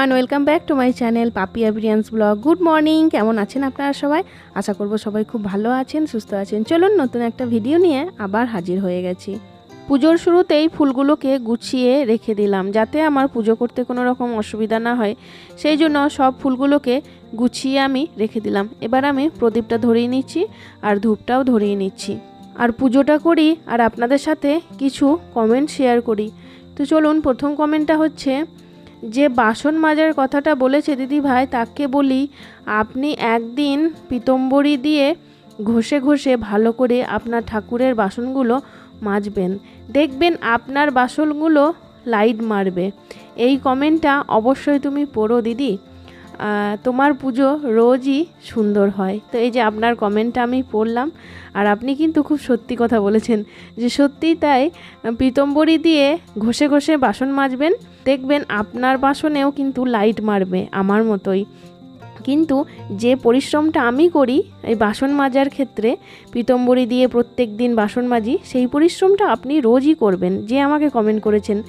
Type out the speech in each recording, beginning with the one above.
Everyone welcome back to my channel পাপি অ্যাভিরিয়ান্স blog good morning কেমন আছেন আপনারা সবাই? আশা করব সবাই খুব ভালো আছেন, সুস্থ আছেন। চলুন নতুন একটা ভিডিও নিয়ে আবার হাজির হয়ে গেছি। পুজোর শুরুতেই ফুলগুলোকে গুছিয়ে রেখে দিলাম, যাতে আমার পুজো করতে কোনো রকম অসুবিধা না হয়। সেই জন্য সব ফুলগুলোকে গুছিয়ে আমি রেখে দিলাম। এবার আমি প্রদীপটা ধরিয়ে নিচ্ছি আর ধূপটাও ধরিয়ে নিচ্ছি। আর পুজোটা করি আর আপনাদের সাথে কিছু কমেন্ট শেয়ার করি। তো চলুন, প্রথম কমেন্টটা হচ্ছে যে বাসন মাজার কথাটা বলেছে দিদি ভাই তাকে বলি, আপনি একদিন পিতম্বরী দিয়ে ঘষে ঘষে ভালো করে আপনার ঠাকুরের বাসনগুলো মাজবেন। দেখবেন আপনার বাসনগুলো লাইট মারবে। এই কমেন্টটা অবশ্যই তুমি পড়ো দিদি। তোমার পুজো রোজই সুন্দর হয়। তো এই যে আপনার কমেন্টটা আমি পড়লাম, আর আপনি কিন্তু খুব সত্যি কথা বলেছেন যে সত্যিই তাই, পিতম্বরী দিয়ে ঘষে ঘষে বাসন মাজবেন দেখবেন আপনার বাসনেও কিন্তু লাইট মারবে, আমার মতোই। কিন্তু যে পরিশ্রমটা আমি করি এই বাসন মাজার ক্ষেত্রে, পিতম্বরী দিয়ে প্রত্যেক দিন বাসন মাজি, সেই পরিশ্রমটা আপনি রোজই করবেন, যে আমাকে কমেন্ট করেছেন।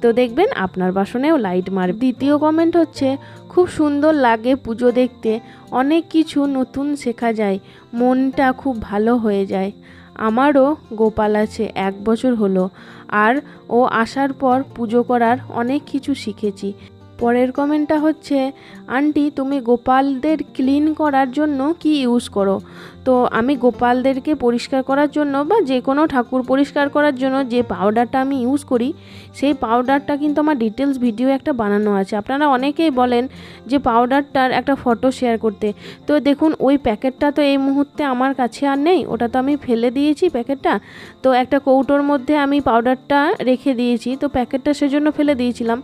তো দেখবেন আপনার বাসনেও লাইট মারবে। দ্বিতীয় কমেন্ট হচ্ছে, খুব সুন্দর লাগে পুজো দেখতে, অনেক কিছু নতুন শেখা যায়, মনটা খুব ভালো হয়ে যায়। আমারও গোপাল আছে, এক বছর হলো। আর ও আসার পর পুজো করার অনেক কিছু শিখেছি। পরের কমেন্টটা হচ্ছে, আন্টি, তুমি গোপালদের ক্লিন করার জন্য কি ইউজ করো? তো আমি গোপালদেরকে পরিষ্কার করার জন্য বা যে কোনো ঠাকুর পরিষ্কার করার জন্য যে পাউডারটা আমি ইউজ করি, সেই পাউডারটা কিন্তু আমার ডিটেলস ভিডিও একটা বানানো আছে। আপনারা অনেকেই বলেন যে পাউডারটার একটা ফটো শেয়ার করতে। তো দেখুন, ওই প্যাকেটটা তো এই মুহূর্তে আমার কাছে আর নেই, ওটা তো আমি ফেলে দিয়েছি প্যাকেটটা তো একটা কৌটোর মধ্যে আমি পাউডারটা রেখে দিয়েছি, তো প্যাকেটটা সেজন্য ফেলে দিয়েছিলাম।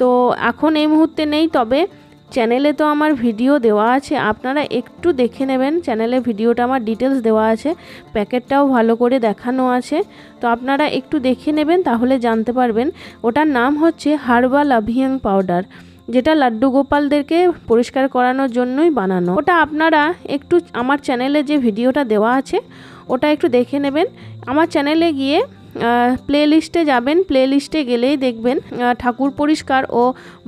তো এখন এই মুহূর্তে নেই, তবে চ্যানেলে তো আমার ভিডিও দেওয়া আছে। আপনারা একটু দেখে নেবেন চ্যানেলে ভিডিওটা আমার ডিটেলস দেওয়া আছে প্যাকেটটাও ভালো করে দেখানো আছে। তো আপনারা একটু দেখে নেবেন, তাহলে জানতে পারবেন। ওটার নাম হচ্ছে হার্বাল অভিয়াং পাউডার, যেটা লাড্ডু গোপালদেরকে পরিষ্কার করানোর জন্যই বানানো। ওটা আপনারা একটু আমার চ্যানেলে যে ভিডিওটা দেওয়া আছে, ওটা একটু দেখে নেবেন। আমার চ্যানেলে গিয়ে প্লে লিস্টে যাবেন প্লে লিস্টে গেলেই দেখবেন ঠাকুর পরিষ্কার ও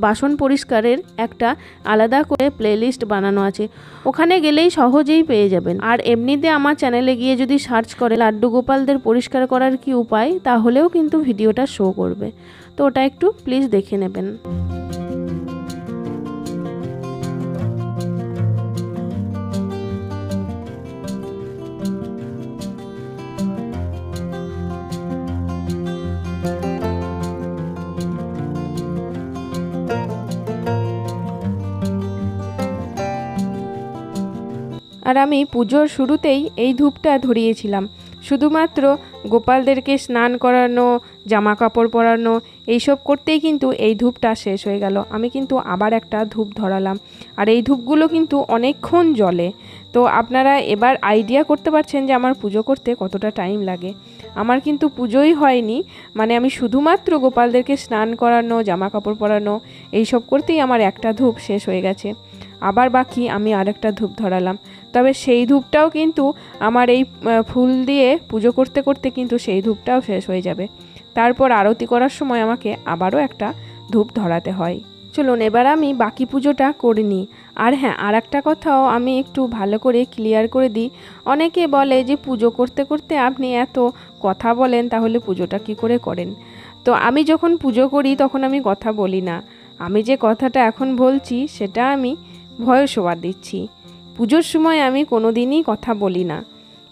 বাসন পরিষ্কারের একটা আলাদা করে প্লে লিস্ট বানানো আছে। ওখানে গেলেই সহজেই পেয়ে যাবেন। আর এমনিতে আমার চ্যানেলে গিয়ে যদি সার্চ করে লাড্ডু গোপালদের পরিষ্কার করার কি উপায়, তাহলেও কিন্তু ভিডিওটা শো করবে। তো ওটা একটু প্লিজ দেখে নেবেন। আর আমি পুজোর শুরুতেই এই ধূপটা ধরিয়েছিলাম। শুধুমাত্র গোপালদেরকে স্নান করানো জামা কাপড় পরানো, এইসব করতেই কিন্তু এই ধূপটা শেষ হয়ে গেল। আমি কিন্তু আবার একটা ধূপ ধরালাম। আর এই ধূপগুলো কিন্তু অনেকক্ষণ জলে তো আপনারা এবার আইডিয়া করতে পারছেন যে আমার পুজো করতে কতটা টাইম লাগে। আমার কিন্তু পুজোই হয়নি। মানে আমি শুধুমাত্র গোপালদেরকে স্নান করানো জামা কাপড় পরানো, এইসব করতেই আমার একটা ধূপ শেষ হয়ে গেছে। আবার বাকি আমি আরেকটা ধূপ ধরালাম। তবে সেই ধূপটাও কিন্তু আমার এই ফুল দিয়ে পুজো করতে করতে কিন্তু সেই ধূপটাও শেষ হয়ে যাবে। তারপর আরতি করার সময় আমাকে আবারও একটা ধূপ ধরাতে হয়। চলুন, এবার আমি বাকি পুজোটা করে নিই। আর হ্যাঁ আর একটা কথাও আমি একটু ভালো করে ক্লিয়ার করে দিই। অনেকে বলে যে পুজো করতে করতে আপনি এত কথা বলেন, তাহলে পুজোটা কি করে করেন? তো আমি যখন পুজো করি, তখন আমি কথা বলি না। আমি যে কথাটা এখন বলছি, সেটা আমি ভয়েস ওভার দিচ্ছি। পুজোর সময় আমি কোনো দিনই কথা বলি না।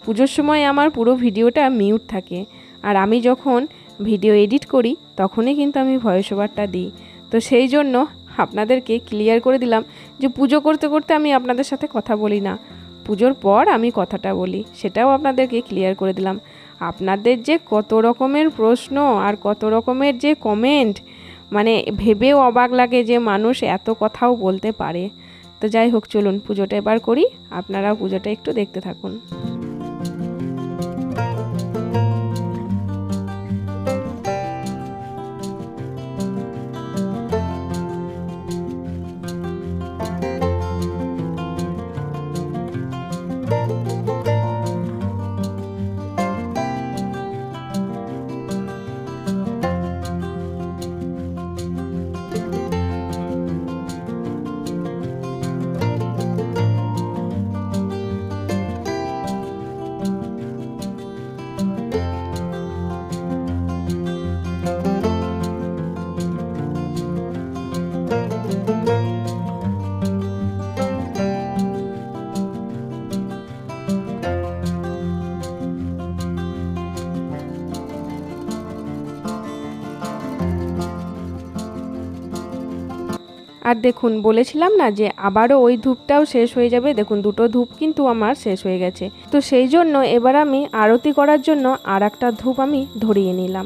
পুজোর সময় আমার পুরো ভিডিওটা মিউট থাকে। আর আমি যখন ভিডিও এডিট করি, তখনই কিন্তু আমি ভয়েস ওভারটা দিই। তো সেই জন্য আপনাদেরকে ক্লিয়ার করে দিলাম যে পুজো করতে করতে আমি আপনাদের সাথে কথা বলি না। পুজোর পর আমি কথাটা বলি, সেটাও আপনাদেরকে ক্লিয়ার করে দিলাম। আপনাদের যে কত রকমের প্রশ্ন আর কত রকমের যে কমেন্ট মানে ভেবেও অবাক লাগে যে মানুষ এত কথাও বলতে পারে। তো যাই হোক চলুন পুজোটা এবার করি। আপনারাও পুজোটা একটু দেখতে থাকুন। আর দেখুন, বলেছিলাম না যে আবারও ওই ধূপটাও শেষ হয়ে যাবে? দেখুন, দুটো ধূপ কিন্তু আমার শেষ হয়ে গেছে। তো সেই জন্য এবার আমি আরতি করার জন্য আর একটা ধূপ আমি ধরিয়ে নিলাম।